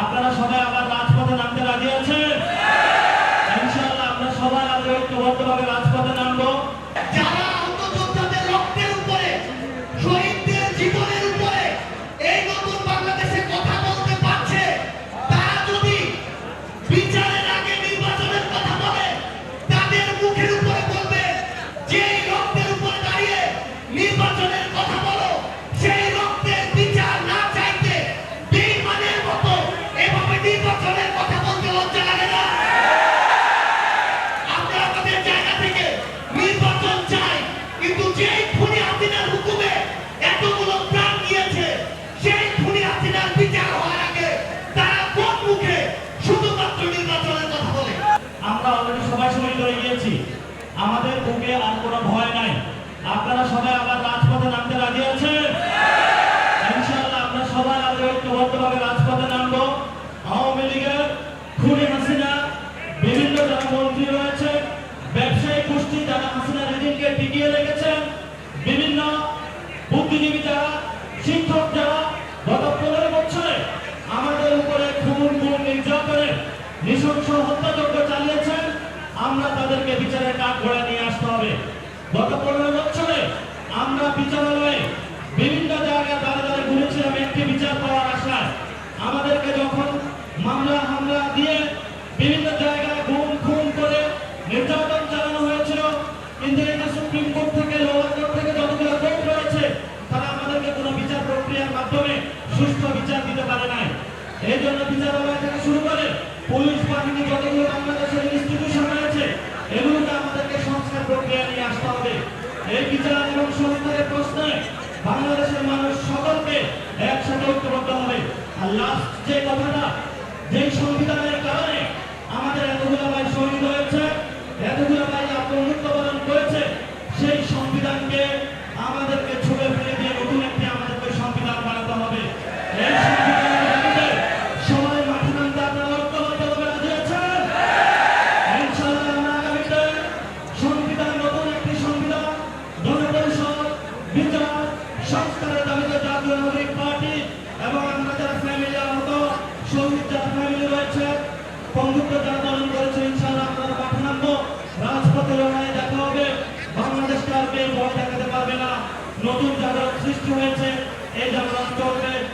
আপনারা সবাই আবার রাজপথে নামতে রাজি আছেন? ইনশাআল্লাহ আমরা সবাই আজ ঐক্যবদ্ধভাবে রাজপথে নামবো। যারা রক্তের উপরে, শহীদদের জীবনের উপরে এই নতুন বাংলাদেশে কথা বলতে পারছে, তারা যদি বিচারের আগে নির্বাচনের কথা বলে, তাদের মুখের আমাদের বুকে আর কোনো ভয় নাই। আপনারা সবাই আবার রাজপথে নামতে রাজি আছেন? ইনশাআল্লাহ আমরা সবাই আজ ঐক্যবদ্ধভাবে রাজপথে নামবো। আওয়ামী লীগের খুনি হাসিনা, বিভিন্ন যারা মন্ত্রী রয়েছে, ব্যবসায়ী গোষ্ঠী যারা হাসিনা রেজিমকে টিকিয়ে রেখেছেন, বিভিন্ন বুদ্ধিজীবী যারা, শিক্ষক যারা গত পনেরো বছরে আমাদের উপরে খুন খুন নির্যাতনে নৃশংস চালিয়েছেন আমরা তাদেরকে বিচারের কাঠ ঘোড়া নিয়ে আসতে হবে। গত পনেরো বছরে আমরা বিচারালয়ে বিভিন্ন জায়গায় দাঁড়ে দাঁড়ে ঘুরেছিলাম একটি বিচার পাওয়ার আশায়। আমাদেরকে যখন মামলা, হামলা দিয়ে বিভিন্ন জায়গায় গুম, খুন করে নির্যাতন চালানো হয়েছিল কিন্তু যে সুপ্রিম কোর্ট থেকে, লোয়ার কোর্ট থেকে যতগুলো কোর্ট রয়েছে, তারা আমাদেরকে কোনো বিচার প্রক্রিয়ার মাধ্যমে সুষ্ঠু বিচার দিতে পারে নাই। এই জন্য বিচারালয় থেকে শুরু করে পুলিশ বাহিনী যতগুলো বাংলাদেশের ইনস্টিটিউশন রয়েছে এগুলোকে আমাদেরকে সংস্কার প্রক্রিয়া নিয়ে আসতে হবে এই বিচার এবং সংস্কারের প্রশ্নে বাংলাদেশের মানুষ সকলকে একসাথে ঐক্যবদ্ধ হবে। আর লাস্ট যে কথাটা, যেই সংবিধানের কেউ ভয় দেখাতে পারবে না। নতুন জাগরণ সৃষ্টি হয়েছে এই জাগরণ চলবে।